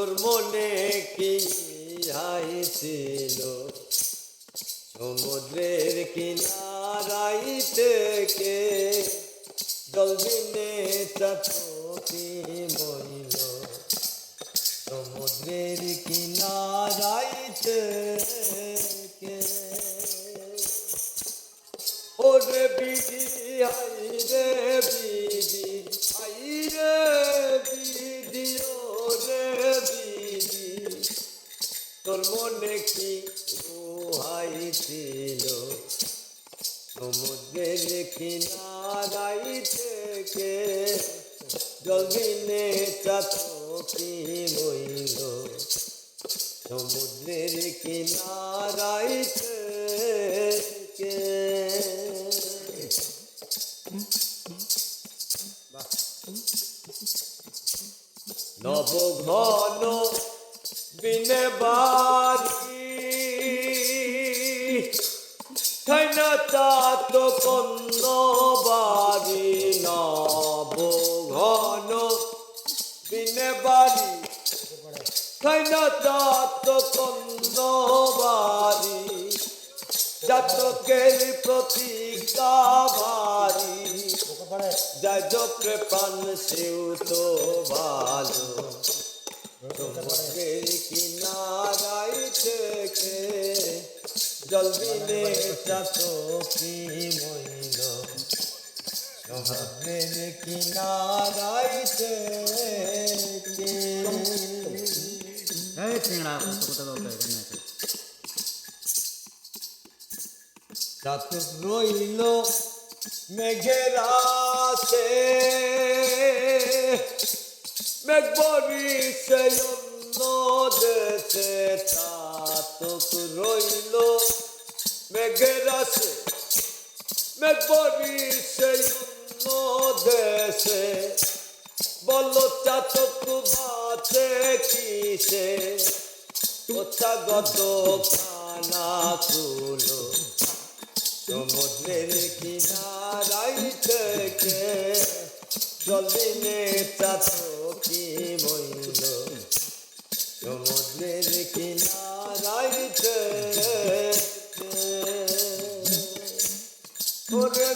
তোর মনে কি হাইছিল সমুদ্রের কিনারাইতে কে জলদিনে চাপি মরিল। সমুদ্রের কিনারাই সমুদ্রের কিনারাই থেকে? জলদিনে চাতকি মইল সমুদ্রের কিনারাই থেকে। নব ঘন বিনে বাড়ি চাত কন্ন বাড়ি নব ঘন বিনে বাড়ি। ঠাইনা চাত কন্ন বাড়ি জাতকের প্রতিজ্ঞা ভারী। যায় জপে পান সেও তো ভালো। সমুদ্রের কিনারাই থেকে জলদিনে চাতকি মইল সমুদ্রের কিনারাই থেকে এই কত কত বলতে চাতক রইল মেঘের আশে মেঘ বরিছে অন্য দেশে চাতক রইল মেঘের আশে মেঘ বরিছে দেশে বল চাতক বাঁচে কিসে কোথাগত খানা কুলো সমুদ্রের কিনারাই থেকে জলদিনে চাতকি মইল সমুদ্রের কিনারাই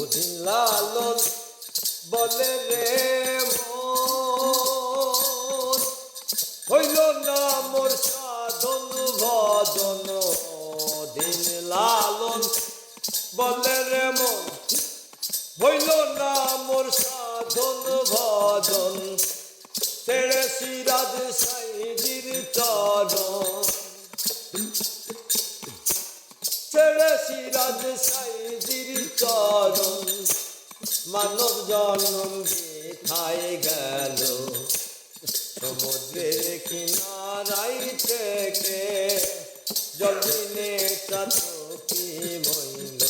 ওদিন লালন বলে রে হইল না মোর সাধন ভজন, দিন লালন বলে রে মন হইল না মোর সাধন ভজন, তেরে সিরাজ সাইজির চরণ। ছেড়ে সিরাজ সাইজির চরণ, মানব জন্ম বৃথায় গেল? সমুদ্রের কিনারাই থেকে জলদিনে চাতকি মইল।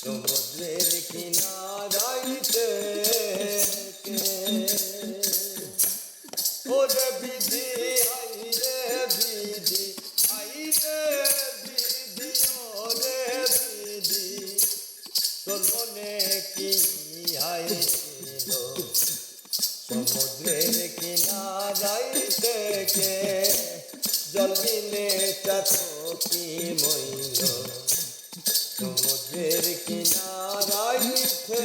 সমুদ্রের কিনারাই থেকে ওরে বিধি সমুদ্রের কিনারাইতে কে জলবিনে চাতকি মইল সমুদ্রের কিনারাইতে